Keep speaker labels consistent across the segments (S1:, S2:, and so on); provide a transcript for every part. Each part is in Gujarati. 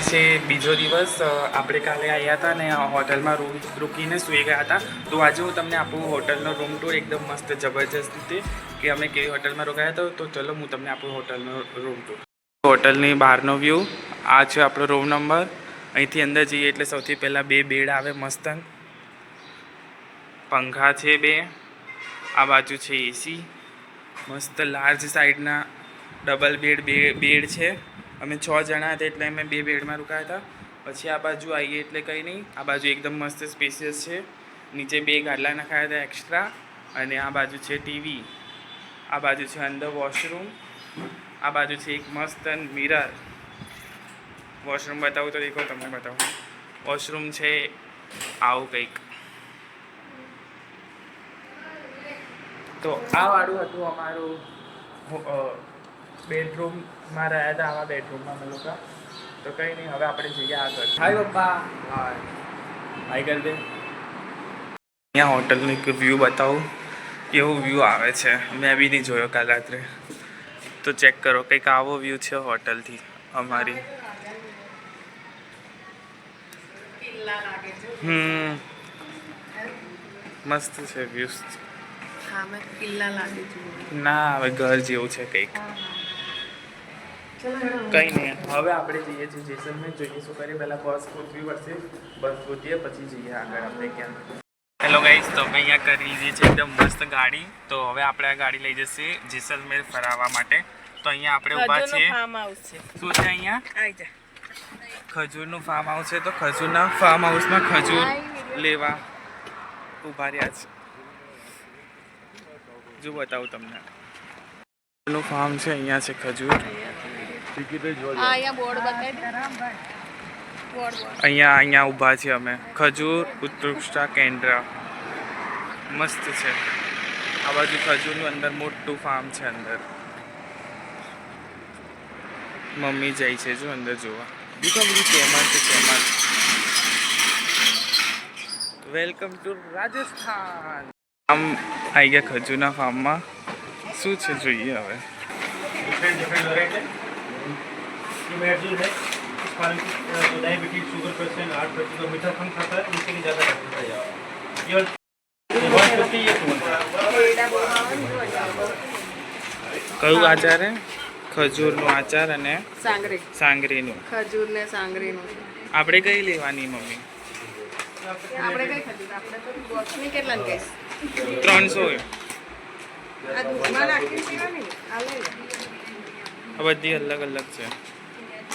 S1: આજે છે બીજો દિવસ આપણે કાલે આવ્યા હતા ને હોટલમાં રૂમ રૂકીને સૂઈ ગયા હતા. તો આજે હું તમને આપું હોટલનો રૂમ ટૂર એકદમ મસ્ત જબરજસ્ત રીતે કે અમે કેવી હોટલમાં રોકાયા હતા. તો ચલો હું તમને આપું હોટલનો રૂમ ટૂર હોટલની બહારનો વ્યૂ આ છે આપણો રૂમ નંબર અહીંથી અંદર જઈએ એટલે સૌથી પહેલાં બે બેડ આવે મસ્ત. પંખા છે બે. આ બાજુ છે એસી મસ્ત લાર્જ સાઈડના ડબલ બેડ બે બેડ છે. અમે છ જણા હતા એટલે અમે બે બેડમાં રોકાયા હતા. પછી આ બાજુ આવીએ એટલે કંઈ નહીં. આ બાજુ એકદમ મસ્ત સ્પેસિયસ છે. નીચે બે ગાડલા નખાયા હતા એક્સ્ટ્રા અને આ બાજુ છે ટીવી આ બાજુ છે અંદર વોશરૂમ આ બાજુ છે એક મસ્ત મિરર વોશરૂમ બતાવું તો દેખો, તમને બતાવું. વોશરૂમ છે આવું કંઈક. તો આ વાળું હતું અમારું બેડરૂમમાં રહ્યા હતા આવા બેડરૂમમાં અમે લોકો. તો કંઈ નહીં હવે આપણે જઈએ આગળ. હાય પપ્પા. હાય હાય કરી દે અહીંયા હોટલનું એક વ્યૂ બતાવું. કેવો વ્યૂ આવે છે. મેં બી નહીં જોયો કાલ રાત્રે. તો ચેક કરો કંઈક આવો વ્યૂ છે હોટલથી અમારી. હમ. મસ્ત છે વ્યૂઝ
S2: મેં
S1: ના હવે ઘર જેવું છે કંઈક. કંઈ નહીં. હવે આપણે જઈએ છીએ જેસલમેર. જોઈએ શું કરીએ? પહેલાં બસ ગોતવી પડશે. બસ ગોતીએ પછી જઈએ આગળ આપણે ક્યાં હેલો ગાઈસ તો અમે અહીંયા કરી લીધી છે એકદમ મસ્ત ગાડી. તો હવે આપણે આ ગાડી લઈ જશે જેસલમેર ફરાવવા માટે. તો અહીંયા આપણે ઊભા છીએ. શું છે અહીંયા? ખજૂરનું ફાર્મ હાઉસ છે તો ખજૂરના ફાર્મ હાઉસમાં ખજૂર લેવા ઊભા રહ્યા છે. જો બતાવું તમને. ફાર્મ છે અહીંયા છે ખજૂર.
S2: અહીંયા બોર્ડ બતાવી દે બોર્ડ બોર્ડ
S1: અહીંયા અહીંયા ઊભા છીએ અમે ખજૂર ઉત્કૃષ્ટા કેન્દ્ર મસ્ત છે આ બાજુ ખજૂરનું અંદર મોટું ફાર્મ છે અંદર મમ્મી જાય છે જો અંદર જોવા દીખો બધું કેમર છે કેમર વેલકમ ટુ રાજસ્થાન આમ આવી ગયા ખજૂરના ફાર્મમાં શું છે જોઈએ હવે
S3: डिफरेंट डिफरेंट वेराइटी ये मेडजूल है इस पानी की diabetes sugar patient heart patient जो मीठा कम खाता है उनके लिए ज़्यादा डॉक्टर है ये वन फिफ्टी ये टू
S1: કયું આચાર હે ખજૂરનું આચાર અને
S2: સાંગરી
S1: સાંગરીનું
S2: ખજૂર ને સાંગરીનું છે
S1: આપણે કઈ લેવાની મમ્મી
S2: આપણે કઈ ખજૂર આપણે તો બોક્સની કેટલાની કહીશ
S1: ત્રણસો
S2: આ દૂધમાં નાખીને પીવાની આ લઈ લે
S1: આ બધી અલગ અલગ છે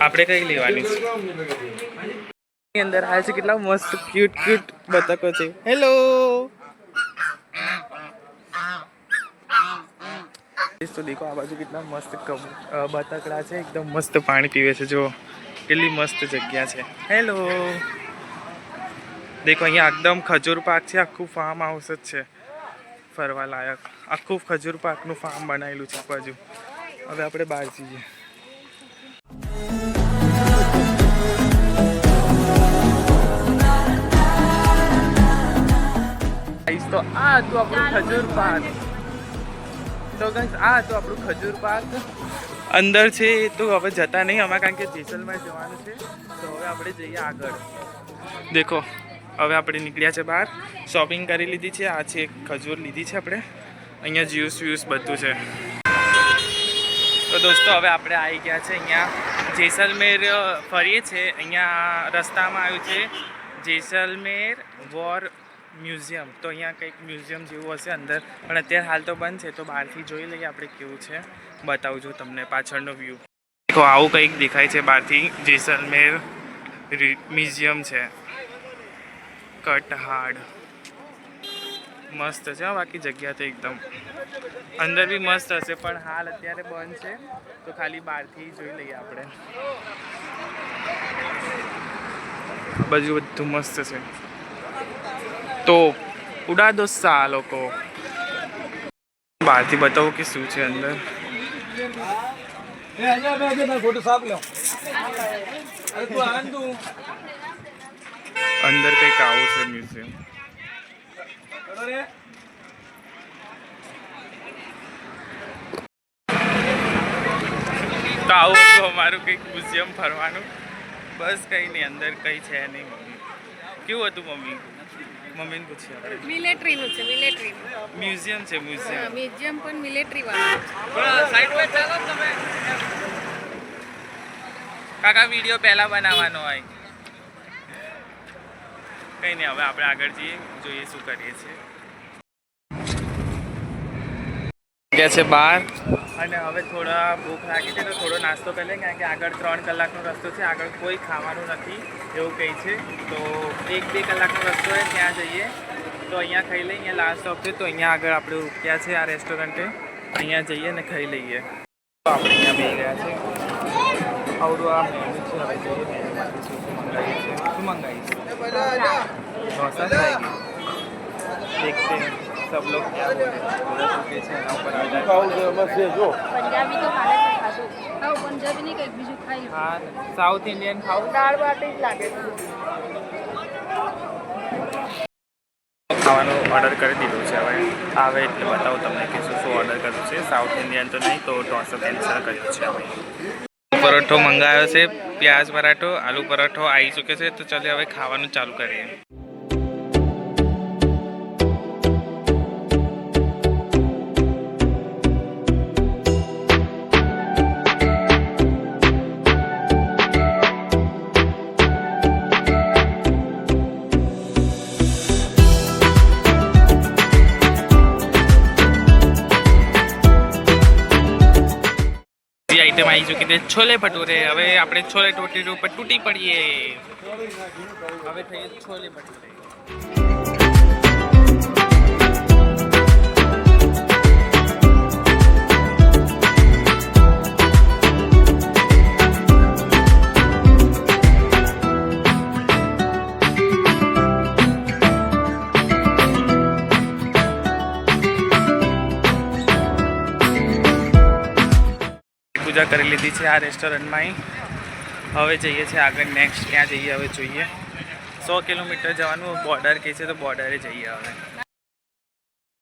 S1: આપણે કઈ લેવાની છે? અંદર હાલ છે કેટલા મસ્ત ક્યુટ ક્યુટ બતકો છે. હેલો તો દેખો, આ બાજુ કેટલા મસ્ત બતકડા છે, એકદમ મસ્ત પાણી પીવે છે જો કેટલી મસ્ત જગ્યા છે. હેલો દેખો, અહીંયા એકદમ ખજૂર પાક છે, આખું ફાર્મ હાઉસ જ છે. ફરવા લાયક. આખું ખજૂર પાકનું ફાર્મ બનાવેલું છે બાજુ. હવે આપણે બહાર જઈએ. તો આ હતું આપણું ખજૂર પાર્ક તો ગાઈસ આ હતું આપણું ખજૂર પાર્ક અંદર છે એ તો હવે જતા નહીં અમારે કારણ કે જેસલમેર જવાનું છે. તો હવે આપણે જઈએ આગળ. દેખો હવે આપણે નીકળ્યા છે બહાર. શોપિંગ કરી લીધી છે. આ છે ખજૂર લીધી છે આપણે. અહીંયા જ્યુસ વ્યુસ બધું છે. તો દોસ્તો હવે આપણે આવી ગયા છે અહીંયા. જેસલમેર ફરીએ છીએ. અહીંયા રસ્તામાં આવ્યું છે. Jaisalmer war museum. તો અહીંયા કંઈક મ્યુઝિયમ જેવું હશે અંદર. પણ અત્યારે હાલ તો બંધ છે, તો બહારથી જોઈ લઈએ આપણે કેવું છે. બતાવું છું તમને પાછળનો વ્યૂ દેખો આવું કંઈક દેખાય છે બહારથી. જેસલમેર મ્યુઝિયમ છે. કટહાડ. મસ્ત છે બાકી જગ્યા તો એકદમ. અંદર બી મસ્ત હશે, પણ હાલ અત્યારે બંધ છે. તો ખાલી બહારથી જોઈ લઈએ આપણે. બાજુ બધું મસ્ત છે. તો ઉડા દોસ્તા આ લોકો. બહારથી બતાવો કે શું છે અંદર? અંદર કંઈક આવું છે મ્યુઝિયમ. તો આવું હતું અમારું કંઈક મ્યુઝિયમ ફરવાનું. બસ કંઈ નહીં અંદર કંઈ છે નહીં મમ્મી. કેવું હતું મમ્મી? મમ્મીને આપણે
S2: મિલિટરીનું છે મિલિટરી
S1: મ્યુઝિયમ છે. મ્યુઝિયમ
S2: મ્યુઝિયમ પણ મિલિટરી વાળું
S1: કાકા વિડિયો પહેલા બનાવવાનો હોય. કંઈ નહીં હવે આપણે આગળ જઈએ જોઈએ શું કરીએ છીએ. ચૂક્યા છે બહાર અને હવે થોડા ભૂખ લાગી છે તો થોડો નાસ્તો કરી લે કારણ કે આગળ ત્રણ કલાકનો રસ્તો છે. આગળ કોઈ ખાવાનું નથી એવું કહે છે. તો એક બે કલાકનો રસ્તો હોય ત્યાં જઈએ. તો અહીંયા ખાઈ લઈએ, અહીંયા લાસ્ટ સ્ટોપ છે. તો અહીંયા આગળ આપણે રૂક્યા છે આ રેસ્ટોરન્ટે અહીંયા જઈએ ને ખાઈ લઈએ. તો આપણે અહીંયા બે ગયા છે. આવડું આ મેનુ છે, હવે જઈએ મેનુમાંથી શું શું મંગાવીએ છીએ. શું મંગાવીએ છીએ? ઢોસા ખાઈ सब लोग क्या बोले बोला શું કે છે એના ઉપર આધાર
S2: પંજાબી તો કાલે જ ખાધું ખાવ પંજાબી નહીં કંઈક બીજું ખાઈ
S1: હા સાઉથ ઇન્ડિયન ખાવું
S2: દાળ બાટી જ લાગે
S1: ખાવાનું ઓર્ડર કરી દીધું છે હવે આવે એટલે બતાવું તમને કે શું શું ઓર્ડર કર્યું છે સાઉથ ઇન્ડિયન તો નહીં તો ઢોસા કેન્સલ કર્યું છે હવે પરોઠો મંગાવ્યો છે પ્યાજ પરાઠો આલુ પરાઠો આવી ચૂક્યો છે તો ચાલો હવે ખાવાનું ચાલુ કરીએ આવી ચૂકી છે. છોલે ભટુરે, હવે આપણે છોલે ટોટી ઉપર તૂટી પડીએ. હવે થઈએ છોલે ભટુરે. પૂજા કરી લીધી છે આ રેસ્ટોરન્ટમાં હવે જઈએ છીએ આગળ નેક્સ્ટ ક્યાં જઈએ હવે જોઈએ. સો કિલોમીટર જવાનું બોર્ડર કહે છે તો બોર્ડરે જઈએ હવે.